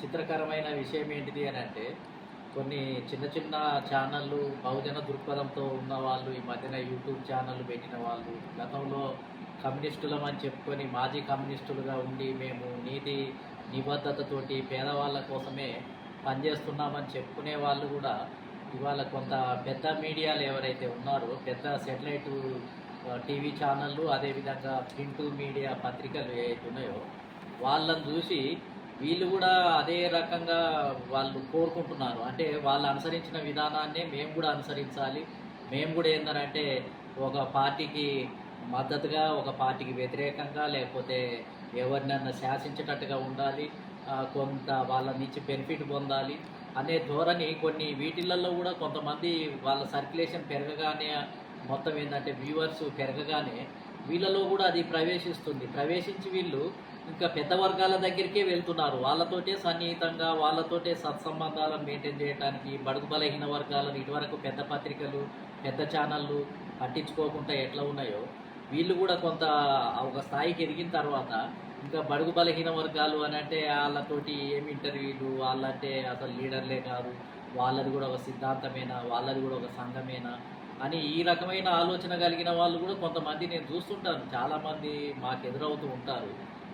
చిత్రకరమైన విషయం ఏంటిది అని అంటే కొన్ని చిన్న చిన్న ఛానళ్ళు బహుజన దృక్పథంతో ఉన్న వాళ్ళు ఈ మధ్యన యూట్యూబ్ ఛానళ్ళు పెట్టిన వాళ్ళు గతంలో కమ్యూనిస్టులం అని చెప్పుకొని మాజీ కమ్యూనిస్టులుగా ఉండి మేము నీతి నిబద్ధతతోటి పేదవాళ్ళ కోసమే పనిచేస్తున్నామని చెప్పుకునే వాళ్ళు కూడా ఇవాళ కొంత పెద్ద మీడియాలు ఎవరైతే ఉన్నారో పెద్ద సెటిలైట్ టీవీ ఛానళ్ళు అదేవిధంగా ప్రింట్ మీడియా పత్రికలు ఏవైతే ఉన్నాయో వాళ్ళని చూసి వీళ్ళు కూడా అదే రకంగా వాళ్ళు కోరుకుంటున్నారు. అంటే వాళ్ళు అనుసరించిన విధానాన్నే మేము కూడా అనుసరించాలి. మేము కూడా ఏంటంటే ఒక పార్టీకి మద్దతుగా ఒక పార్టీకి వ్యతిరేకంగా లేకపోతే ఎవరినన్నా శాసించేటట్టుగా ఉండాలి. కొంత వాళ్ళ నుంచి బెనిఫిట్ పొందాలి అనే ధోరణి కొన్ని వీటిలలో కూడా కొంతమంది వాళ్ళ సర్క్యులేషన్ పెరగగానే మొత్తం ఏంటంటే వ్యూవర్స్ పెరగగానే వీళ్ళలో కూడా అది ప్రవేశిస్తుంది. ప్రవేశించి వీళ్ళు ఇంకా పెద్ద వర్గాల దగ్గరికే వెళ్తున్నారు. వాళ్ళతోటే సన్నిహితంగా వాళ్ళతోటే సత్సంబంధాలను మెయింటైన్ చేయడానికి బడుగు బలహీన వర్గాలను ఇటువరకు పెద్ద పత్రికలు పెద్ద ఛానళ్ళు పట్టించుకోకుండా ఎట్లా ఉన్నాయో వీళ్ళు కూడా కొంత ఒక స్థాయికి ఎదిగిన తర్వాత ఇంకా బడుగు బలహీన వర్గాలు అని అంటే వాళ్ళతోటి ఏమి ఇంటర్వ్యూలు వాళ్ళంటే అసలు లీడర్లే కాదు. వాళ్ళది కూడా ఒక సిద్ధాంతమేనా? వాళ్ళది కూడా ఒక సంఘమేనా? అని ఈ రకమైన ఆలోచన కలిగిన వాళ్ళు కూడా కొంతమంది నేను చూస్తుంటాను. చాలామంది మాకు ఎదురవుతూ ఉంటారు.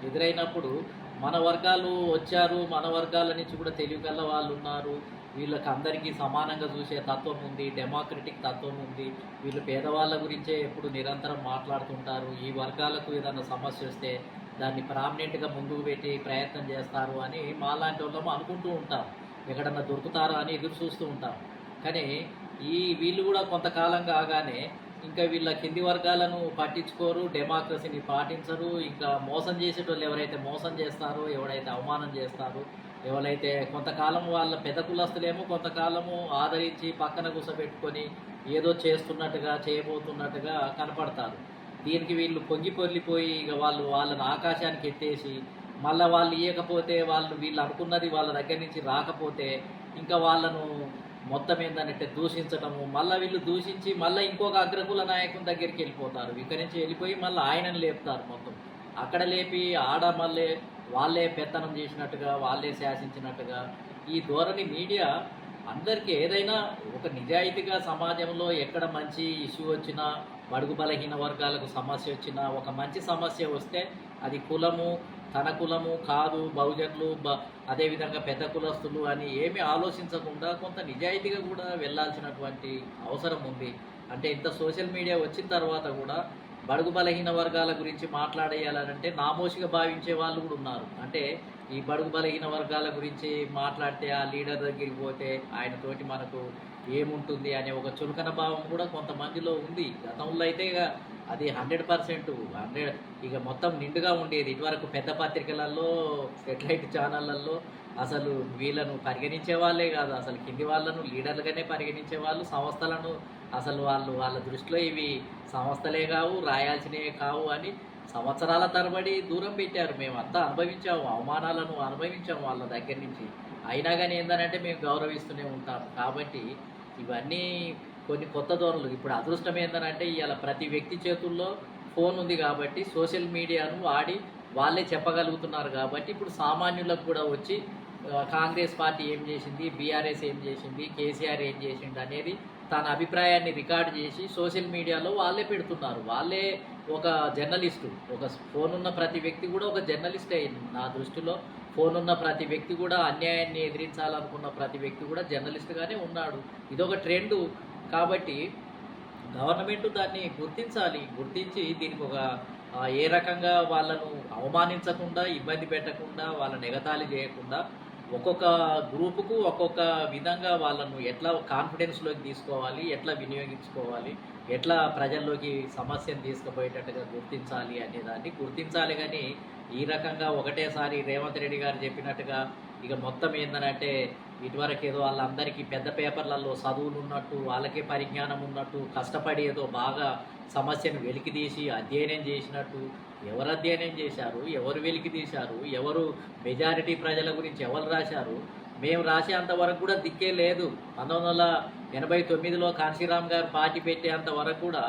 ఎదురైనప్పుడు మన వర్గాలు వచ్చారు మన వర్గాల నుంచి కూడా తెలివికల్ల వాళ్ళు ఉన్నారు. వీళ్ళకి అందరికీ సమానంగా చూసే తత్వం ఉంది డెమోక్రటిక్ తత్వం ఉంది. వీళ్ళు పేదవాళ్ళ గురించే ఎప్పుడు నిరంతరం మాట్లాడుతుంటారు. ఈ వర్గాలకు ఏదైనా సమస్య వస్తే దాన్ని ప్రామినెంట్గా ముందుకు పెట్టి ప్రయత్నం చేస్తారు అని మాలాంటి వాళ్ళము అనుకుంటూ ఉంటాం. ఎక్కడన్నా దొరుకుతారా అని ఎదురు చూస్తూ ఉంటాం. కానీ ఈ వీళ్ళు కూడా కొంతకాలం కాగానే ఇంకా వీళ్ళ కింది వర్గాలను పట్టించుకోరు డెమోక్రసీని పాటించరు ఇంకా మోసం చేసేటోళ్ళు ఎవరైతే మోసం చేస్తారో ఎవరైతే అవమానం చేస్తారో ఎవరైతే కొంతకాలం వాళ్ళ పెద్ద కులస్తులేమో కొంతకాలము ఆదరించి పక్కన కూసబెట్టుకొని ఏదో చేస్తున్నట్టుగా చేయబోతున్నట్టుగా కనపడతారు. దీనికి వీళ్ళు పొంగి పొర్లిపోయి ఇక వాళ్ళు వాళ్ళని ఆకాశానికి ఎత్తేసి మళ్ళీ వాళ్ళు ఇవ్వకపోతే వాళ్ళు వీళ్ళు అనుకున్నది వాళ్ళ దగ్గర నుంచి రాకపోతే ఇంకా వాళ్ళను మొత్తం ఏంటంటే దూషించటము మళ్ళీ వీళ్ళు దూషించి మళ్ళీ ఇంకొక అగ్రకుల నాయకుని దగ్గరికి వెళ్ళిపోతారు. ఇక్కడి నుంచి వెళ్ళిపోయి మళ్ళీ ఆయనను లేపుతారు మొత్తం. అక్కడ లేపి ఆడ మళ్ళీ వాళ్ళే పెత్తనం చేసినట్టుగా వాళ్ళే శాసించినట్టుగా ఈ ధోరణి మీడియా అందరికీ ఏదైనా ఒక నిజాయితీగా సమాజంలో ఎక్కడ మంచి ఇష్యూ వచ్చినా బడుగు బలహీన వర్గాలకు సమస్య వచ్చినా ఒక మంచి సమస్య వస్తే అది కులము తన కులము కాదు బహుజనులు బ అదేవిధంగా పెద్ద కులస్తులు అని ఏమీ ఆలోచించకుండా కొంత నిజాయితీగా కూడా వెళ్ళాల్సినటువంటి అవసరం ఉంది. అంటే ఇంత సోషల్ మీడియా వచ్చిన తర్వాత కూడా బడుగు బలహీన వర్గాల గురించి మాట్లాడేయాలంటే నామోషిగా భావించే వాళ్ళు కూడా ఉన్నారు. అంటే ఈ బడుగు బలహీన వర్గాల గురించి మాట్లాడితే ఆ లీడర్ దగ్గరికి పోతే ఆయనతోటి మనకు ఏముంటుంది అనే ఒక చులకన భావం కూడా కొంతమందిలో ఉంది. గతంలో అయితే ఇక అది హండ్రెడ్ పర్సెంట్ హండ్రెడ్ ఇక మొత్తం నిండుగా ఉండేది. ఇటువరకు పెద్ద పత్రికలలో సెటిలైట్ ఛానళ్ళల్లో అసలు వీళ్ళను పరిగణించే వాళ్ళే కాదు. అసలు కింది వాళ్ళను లీడర్లుగానే పరిగణించే వాళ్ళు సంస్థలను అసలు వాళ్ళు వాళ్ళ దృష్టిలో ఇవి సంస్థలే కావు రాయాల్సినవి కావు అని సంవత్సరాల తరబడి దూరం పెట్టారు. మేమంతా అనుభవించాము అవమానాలను అనుభవించాము వాళ్ళ దగ్గర నుంచి. అయినా కానీ ఏంటంటే మేము గౌరవిస్తూనే ఉంటాం. కాబట్టి ఇవన్నీ కొన్ని కొత్త ధోరణులు. ఇప్పుడు అదృష్టం ఏంటంటే ఇవాళ ప్రతి వ్యక్తి చేతుల్లో ఫోన్ ఉంది కాబట్టి సోషల్ మీడియాను వాడి వాళ్ళే చెప్పగలుగుతున్నారు కాబట్టి ఇప్పుడు సామాన్యులకు కూడా వచ్చి కాంగ్రెస్ పార్టీ ఏం చేసింది బీఆర్ఎస్ ఏం చేసింది కేసీఆర్ ఏం చేసింది అనేది తన అభిప్రాయాన్ని రికార్డ్ చేసి సోషల్ మీడియాలో వాళ్ళే పెడుతున్నారు. వాళ్ళే ఒక జర్నలిస్టు. ఒక ఫోన్ ఉన్న ప్రతి వ్యక్తి కూడా ఒక జర్నలిస్ట్ అయింది నా దృష్టిలో. ఫోన్ ఉన్న ప్రతి వ్యక్తి కూడా అన్యాయాన్ని ఎదిరించాలనుకున్న ప్రతి వ్యక్తి కూడా జర్నలిస్ట్గానే ఉన్నాడు. ఇదొక ట్రెండ్ కాబట్టి గవర్నమెంట్ దాన్ని గుర్తించాలి. గుర్తించి దీనికి ఒక ఏ రకంగా వాళ్ళను అవమానించకుండా ఇబ్బంది పెట్టకుండా వాళ్ళని ఎగతాళి చేయకుండా ఒక్కొక్క గ్రూపుకు ఒక్కొక్క విధంగా వాళ్ళను ఎట్లా కాన్ఫిడెన్స్లోకి తీసుకోవాలి ఎట్లా వినియోగించుకోవాలి ఎట్లా ప్రజల్లోకి సమస్యను తీసుకుపోయేటట్టుగా గుర్తించాలి అనే దాన్ని గుర్తించాలి కానీ ఈ రకంగా ఒకటేసారి రేవంత్ రెడ్డి గారు చెప్పినట్టుగా ఇక మొత్తం ఏందనంటే ఇటువరకు ఏదో వాళ్ళందరికీ పెద్ద పేపర్లలో చదువులు ఉన్నట్టు వాళ్ళకే పరిజ్ఞానం ఉన్నట్టు కష్టపడి ఏదో బాగా సమస్యను వెలికితీసి అధ్యయనం చేసినట్టు ఎవరు అధ్యయనం చేశారు ఎవరు వెలికి తీశారు ఎవరు మెజారిటీ ప్రజల గురించి ఎవరు రాశారు మేము రాసేంత వరకు కూడా దిక్కే లేదు. పంతొమ్మిది వందల ఎనభై తొమ్మిదిలో కాంశీరామ్ గారు పార్టీ పెట్టేంత వరకు కూడా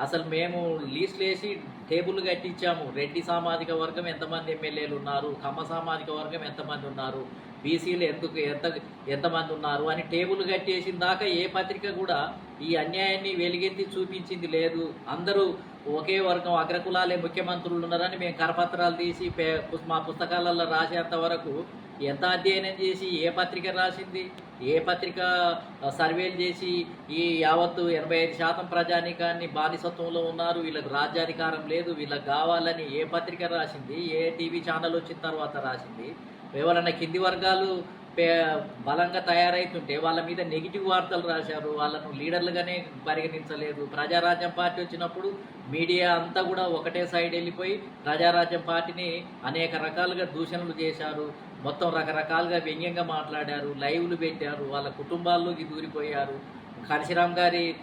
అసలు మేము లీస్ట్ వేసి టేబుల్ కట్టించాము. రెడ్డి సామాజిక వర్గం ఎంతమంది ఎమ్మెల్యేలు ఉన్నారు? కమ్మ సామాజిక వర్గం ఎంతమంది ఉన్నారు? బీసీలు ఎందుకు ఎంత ఎంతమంది ఉన్నారు? అని టేబుల్ కట్టేసిన దాకా ఏ పత్రిక కూడా ఈ అన్యాయాన్ని వెలిగెత్తి చూపించింది లేదు. అందరూ ఒకే వర్గం అగ్రకులాలే ముఖ్యమంత్రులు ఉన్నారని మేము కరపత్రాలు తీసి పే- మా పుస్తకాలలో రాసేంత వరకు ఎంత అధ్యయనం చేసి ఏ పత్రిక రాసింది ఏ పత్రిక సర్వేలు చేసి ఈ యావత్తు ఎనభై ఐదు శాతం ప్రజానీకాన్ని బానిసత్వంలో ఉన్నారు వీళ్ళకి రాజ్యాధికారం లేదు వీళ్ళకి కావాలని ఏ పత్రిక రాసింది ఏ టీవీ ఛానల్ వచ్చిన తర్వాత రాసింది ఎవరన్నా కింది వర్గాలు బలంగా తయారైతుంటే వాళ్ళ మీద నెగిటివ్ వార్తలు రాశారు. వాళ్ళను లీడర్లుగానే పరిగణించలేదు. ప్రజారాజ్యం పార్టీ వచ్చినప్పుడు మీడియా అంతా కూడా ఒకటే సైడ్ వెళ్ళిపోయి ప్రజారాజ్యం పార్టీని అనేక రకాలుగా దూషణలు చేశారు. మొత్తం రకరకాలుగా వ్యంగ్యంగా మాట్లాడారు. లైవ్లు పెట్టారు. వాళ్ళ కుటుంబాల్లోకి దూరిపోయారు. కాశీరామ్ గారి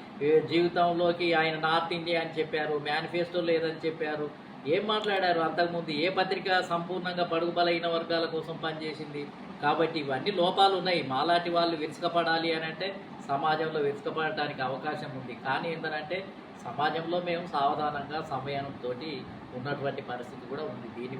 జీవితంలోకి ఆయన నార్త్ ఇండియా అని చెప్పారు. మేనిఫెస్టో లేదని చెప్పారు. ఏం మాట్లాడారు? అంతకుముందు ఏ పత్రిక సంపూర్ణంగా పడుగు బలైన వర్గాల కోసం పనిచేసింది? కాబట్టి ఇవన్నీ లోపాలు ఉన్నాయి. మాలాంటి వాళ్ళు విరుచుకపడాలి అని అంటే సమాజంలో విరుచుకపడటానికి అవకాశం ఉంది. కానీ ఏంటంటే సమాజంలో మేము సావధానంగా సమయంతో ఉన్నటువంటి పరిస్థితి కూడా ఉంది. దీన్ని